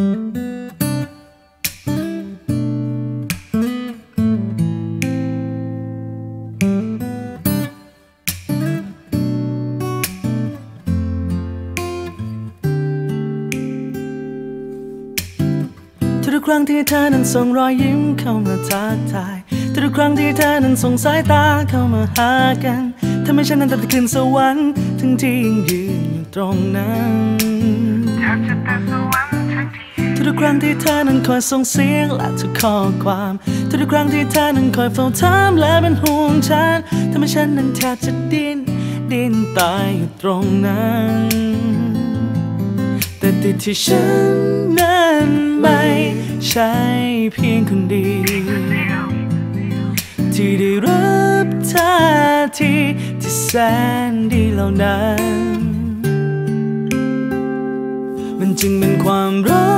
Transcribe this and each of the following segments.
ทุกครั้งที่เธอนั้นส่งรอยยิ้มเข้ามาทักทาย ทุกครั้งที่เธอนั้นส่งสายตาเข้ามาหากันทำให้ฉันนั้นตัดขึ้นสวรรค์ทั้งที่ยังยืนอยู่ตรงนั้น ทุกครั้งที่เธอนั้นคอยส่งเสียงและทุกข้อความ ทุกครั้งที่เธอนั้นคอยเฝ้าถามและเป็นห่วงฉันทำให้ฉันนั้นแทบจะดิ้นดิ้นตายอยู่ตรงนั้น แต่ติดที่ฉันนั้นไม่ใช่เพียงคนเดียวที่ได้รับท่าทีที่แสนดีเหล่านั้น มันจึงเป็นความรัก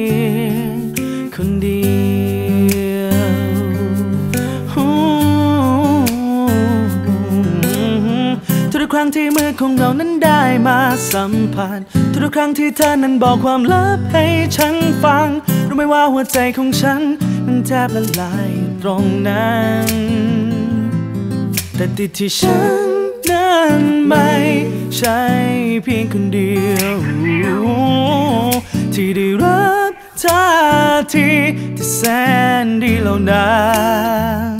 ง ทุกครั้งที่มือของเรานั้นได้มาสัมผัสทุกครั้งที่เธอนั้นบอกความลับให้ฉันฟังรู้ไหมว่าหัวใจของฉันมันแทบละลายตรงนั้นแต่ติดที่ฉันนั้นไม่ใช่เพียงคนเดียว ที่ได้รับท่าทีที่แสนดีเหล่านั้น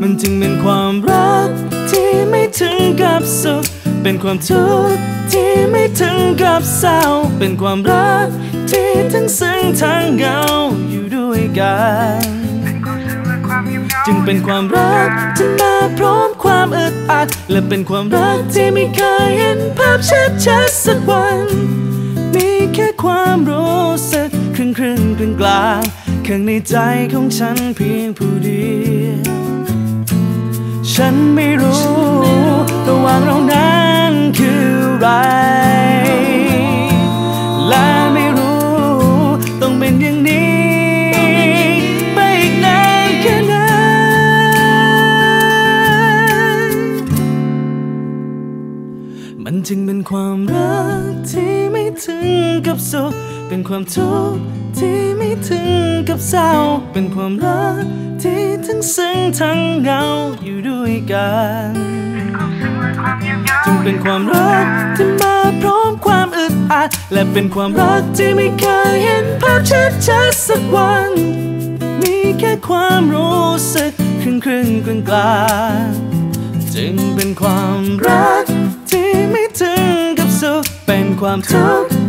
มันจึงเป็นความรัก ถึงกับสุข เป็นความทุกข์ที่ไม่ถึงกับเศร้า เป็นความรักที่ทั้งซึ้งทั้งเหงาอยู่ด้วยกันจึงเป็นความรักที่มาพร้อมความอึดอัด และเป็นความรักที่ไม่เคยเห็นภาพชัดชัดๆสักวัน มีแค่ความรู้สึกครึ่งครึ่งกลางกลางๆข้างในใจของฉันเพียงผู้เดียว ฉันไม่รู้ระหว่างเรานั้นคืออะไร และไม่รู้ต้องเป็นอย่างนี้ ไปอีกนานแค่ไหนมันจึงเป็นความรักที่ไม่ถึงกับสุข เป็นความทุกข์ที่ไม่ถึงกับเศร้า เป็นความรักที่ ซึ้งทั้งเหงาอยู่ด้วยกันจึงเป็นความรักที่มาพร้อมความอึดอัด และเป็นความรักที่ไม่เคยเห็นภาพชัดชัดๆสักวัน มีแค่ความรู้สึกครึ่งครึ่งกลางกลางๆจึงเป็นความรักที่ไม่ถึงกับสุขเป็นความทุกข์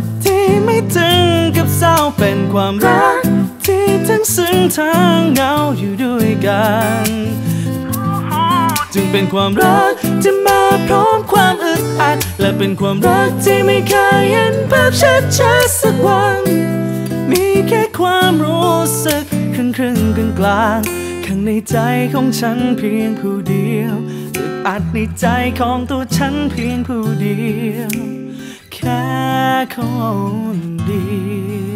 ทั้งเหงาอยู่ด้วยกัน จึงเป็นความรักที่มาพร้อมความอึดอัด และเป็นความรักที่ไม่เคยเห็นภาพชัดชัดสักวัน มีแค่ความรู้สึกครึ่งครึ่งกลางกลางข้างในใจของฉันเพียงผู้เดียวอึดอัดในใจของตัวฉันเพียงผู้เดียว แค่คนเดียว